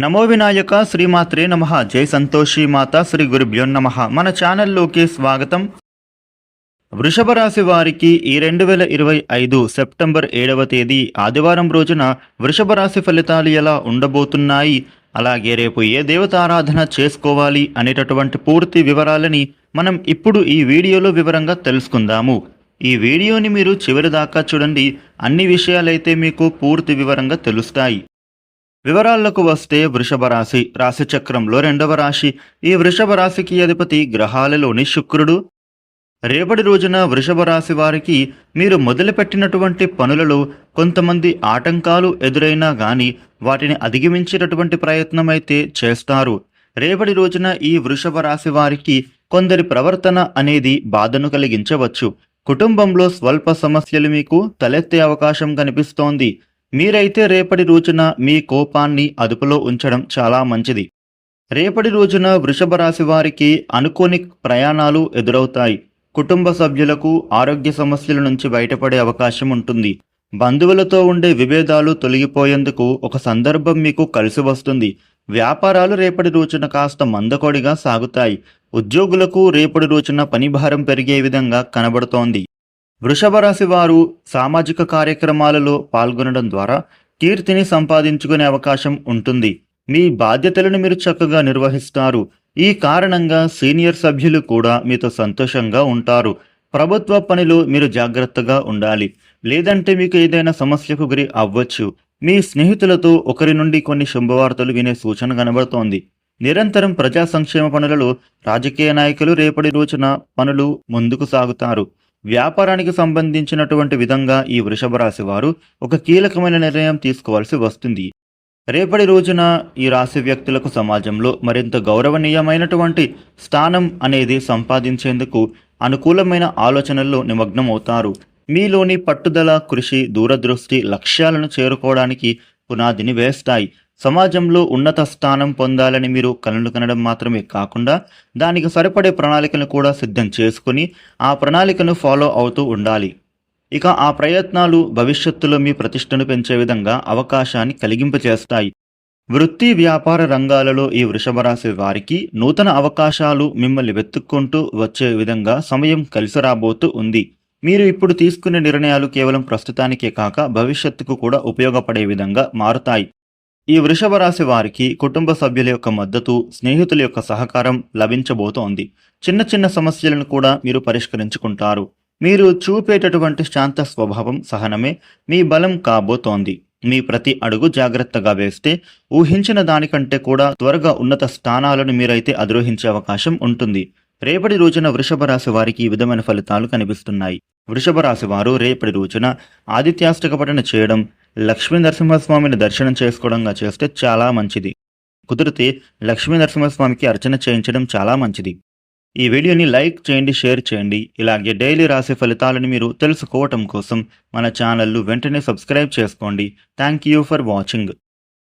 నమో వినాయక శ్రీమాత్రే నమ. జై సంతోషి మాత శ్రీ గురుభ్యో నమ. మన ఛానల్లోకి స్వాగతం. వృషభ రాశి వారికి ఈ రెండు వేల ఇరవై ఐదు సెప్టెంబర్ ఏడవ తేదీ ఆదివారం రోజున వృషభ రాశి ఫలితాలు ఎలా ఉండబోతున్నాయి? అలాగే రేపు ఏ దేవతారాధన చేసుకోవాలి అనేటటువంటి పూర్తి వివరాలని మనం ఇప్పుడు ఈ వీడియోలో వివరంగా తెలుసుకుందాము. ఈ వీడియోని మీరు చివరి దాకా చూడండి. అన్ని విషయాలైతే మీకు పూర్తి వివరంగా తెలుస్తాయి. వివరాలకు వస్తే వృషభ రాశి రాశి చక్రంలో రెండవ రాశి. ఈ వృషభ రాశికి అధిపతి గ్రహాలలోని శుక్రుడు. రేపటి రోజున వృషభ రాశి వారికి మీరు మొదలుపెట్టినటువంటి పనులలో కొంతమంది ఆటంకాలు ఎదురైనా గాని వాటిని అధిగమించేటటువంటి ప్రయత్నం అయితే చేస్తారు. రేపటి రోజున ఈ వృషభ రాశి వారికి కొందరి ప్రవర్తన అనేది బాధను కలిగించవచ్చు. కుటుంబంలో స్వల్ప సమస్యలు మీకు తలెత్తే అవకాశం కనిపిస్తోంది. మీరైతే రేపటి రోజున మీ కోపాన్ని అదుపులో ఉంచడం చాలా మంచిది. రేపటి రోజున వృషభ రాశి వారికి అనుకోని ప్రయాణాలు ఎదురవుతాయి. కుటుంబ సభ్యులకు ఆరోగ్య సమస్యల నుంచి బయటపడే అవకాశం ఉంటుంది. బంధువులతో ఉండే విభేదాలు తొలగిపోయేందుకు ఒక సందర్భం మీకు కలిసి వస్తుంది. వ్యాపారాలు రేపటి రోజున కాస్త మందకొడిగా సాగుతాయి. ఉద్యోగులకు రేపటి రోజున పనిభారం పెరిగే విధంగా కనబడుతోంది. వృషభ రాశి వారు సామాజిక కార్యక్రమాలలో పాల్గొనడం ద్వారా కీర్తిని సంపాదించుకునే అవకాశం ఉంటుంది. మీ బాధ్యతలను మీరు చక్కగా నిర్వహిస్తారు. ఈ కారణంగా సీనియర్ సభ్యులు కూడా మీతో సంతోషంగా ఉంటారు. ప్రభుత్వ పనిలో మీరు జాగ్రత్తగా ఉండాలి. లేదంటే మీకు ఏదైనా సమస్యకు గురి అవ్వచ్చు. మీ స్నేహితులతో ఒకరి నుండి కొన్ని శుభవార్తలు వినే సూచన కనబడుతోంది. నిరంతరం ప్రజా సంక్షేమ పనులలో రాజకీయ నాయకులు రేపటి రోజున పనులు ముందుకు సాగుతారు. వ్యాపారానికి సంబంధించినటువంటి విధంగా ఈ వృషభ రాశి వారు ఒక కీలకమైన నిర్ణయం తీసుకోవాల్సి వస్తుంది. రేపటి రోజున ఈ రాశి వ్యక్తులకు సమాజంలో మరింత గౌరవనీయమైనటువంటి స్థానం అనేది సంపాదించేందుకు అనుకూలమైన ఆలోచనల్లో నిమగ్నం అవుతారు మీలోని పట్టుదల కృషి దూరదృష్టి లక్ష్యాలను చేరుకోవడానికి పునాదిని వేస్తాయి. సమాజంలో ఉన్నత స్థానం పొందాలని మీరు కలను కనడం మాత్రమే కాకుండా దానికి సరిపడే ప్రణాళికను కూడా సిద్ధం చేసుకుని ఆ ప్రణాళికను ఫాలో అవుతూ ఉండాలి. ఇక ఆ ప్రయత్నాలు భవిష్యత్తులో మీ ప్రతిష్టను పెంచే విధంగా అవకాశాన్ని కలిగింపచేస్తాయి. వృత్తి వ్యాపార రంగాలలో ఈ వృషభరాశి వారికి నూతన అవకాశాలు మిమ్మల్ని వెతుక్కుంటూ వచ్చే విధంగా సమయం కలిసి రాబోతూ ఉంది. మీరు ఇప్పుడు తీసుకునే నిర్ణయాలు కేవలం ప్రస్తుతానికే కాక భవిష్యత్తుకు కూడా ఉపయోగపడే విధంగా మారుతాయి. ఈ వృషభ రాశి వారికి కుటుంబ సభ్యుల యొక్క మద్దతు స్నేహితుల యొక్క సహకారం లభించబోతోంది. చిన్న చిన్న సమస్యలను కూడా మీరు పరిష్కరించుకుంటారు. మీరు చూపేటటువంటి శాంత స్వభావం సహనమే మీ బలం కాబోతోంది. మీ ప్రతి అడుగు జాగ్రత్తగా వేస్తే ఊహించిన దానికంటే కూడా త్వరగా ఉన్నత స్థానాలను మీరైతే అధిరోహించే అవకాశం ఉంటుంది. రేపటి రోజున వృషభ రాశి వారికి ఈ విధమైన ఫలితాలు కనిపిస్తున్నాయి. వృషభ రాశి వారు రేపటి రోజున ఆదిత్యాష్టక పఠన చేయడం లక్ష్మీ నరసింహస్వామిని దర్శనం చేసుకోవడంగా చేస్తే చాలా మంచిది. కుదిరితే లక్ష్మీ నరసింహస్వామికి అర్చన చేయించడం చాలా మంచిది. ఈ వీడియోని లైక్ చేయండి షేర్ చేయండి. ఇలాగే డైలీ రాసే ఫలితాలను మీరు తెలుసుకోవటం కోసం మన ఛానల్ను వెంటనే సబ్స్క్రైబ్ చేసుకోండి. Thank you for watching.